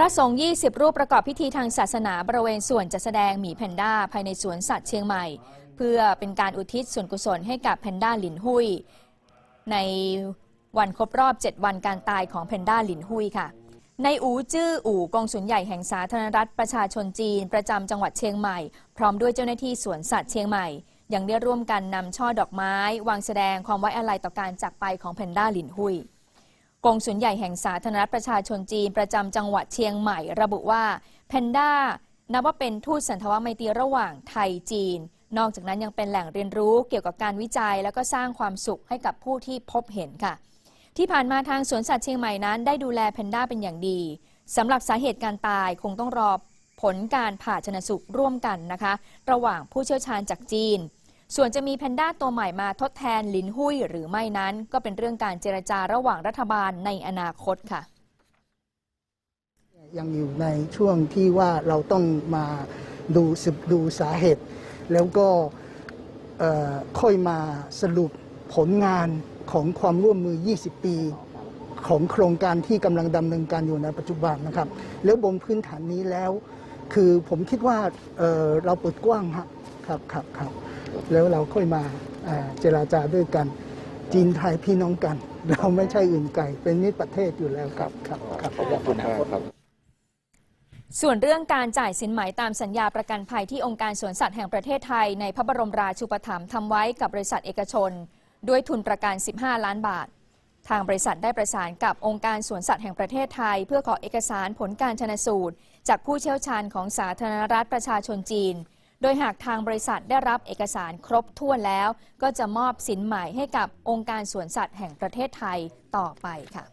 พระสงฆ์ 20 รูปประกอบพิธีทางศาสนาบริเวณส่วนจัดแสดงหมีแพนด้าภายในสวนสัตว์เชียงใหม่ เพื่อเป็นการอุทิศส่วนกุศลให้กับแพนด้าหลินหุย ในวันครบรอบ 7 วันการตายของแพนด้าหลินหุยค่ะ ในอูจื้ออู่กองสุนใหญ่แห่งสาธารณรัฐประชาชนจีน ประจำจังหวัดเชียงใหม่ พร้อมด้วยเจ้าหน้าที่สวนสัตว์เชียงใหม่ ยังได้ร่วมกันนำช่อดอกไม้ วางแสดงความไว้อาลัยต่อการจากไปของแพนด้าหลินหุย กองสุนใหญ่แห่งสาธารณรัฐประชาชนจีนประจำจังหวัดเชียงใหม่ ระบุว่าแพนด้านับว่าเป็นทูตสันทวไมตรีระหว่างไทยจีน นอกจากนั้นยังเป็นแหล่งเรียนรู้เกี่ยวกับการวิจัย แล้วก็สร้างความสุขให้กับผู้ที่พบเห็นค่ะ ที่ผ่านมาทางสวนสัตว์เชียงใหม่นั้น ได้ดูแลแพนด้าเป็นอย่างดีสำหรับสาเหตุการตายคงต้องรอผลการผ่าชนสูตรร่วมกันนะคะ ระหว่างผู้เชี่ยวชาญจากจีน ส่วนจะมีแพนด้าตัวใหม่มาทดแทนลินหุยหรือไม่นั้น ก็เป็นเรื่องการเจรจาระหว่างรัฐบาลในอนาคตค่ะ ยังอยู่ในช่วงที่ว่าเราต้องมาดูสืบดูสาเหตุ แล้วก็ค่อยมาสรุปผลงานของความร่วมมือ 20 ปีของโครงการที่กำลังดำเนินการอยู่ในปัจจุบันนะครับ แล้วบนพื้นฐานนี้แล้ว คือผมคิดว่าเเราเปิดกว้างครับครับครับ แล้วเราค่อยมาเอ่อเจราจาด้วยกัน จีนไทยพี่น้องกัน เราไม่ใช่อื่นไกลเป็นมิตรประเทศอยู่แล้วครับครับครับขอบคุณมากครับส่วนเรื่องการจ่ายสินไหมตามสัญญาประกันภัยที่องค์การสวนสัตว์แห่งประเทศไทย ในพระบรมราชูปถัมภ์ทำไว้กับบริษัทเอกชน ด้วยทุนประกัน 15 ล้านบาท ทางบริษัทได้ประสานกับองค์การสวนสัตว์แห่งประเทศไทย เพื่อขอเอกสารผลการชนสูตร จากผู้เชี่ยวชาญของสาธารณรัฐประชาชนจีน โดยหากทางบริษัทได้รับเอกสารครบถ้วนแล้ว ก็จะมอบสินใหมให้กับองค์การสวนสัตว์แห่งประเทศไทยต่อไปค่ะ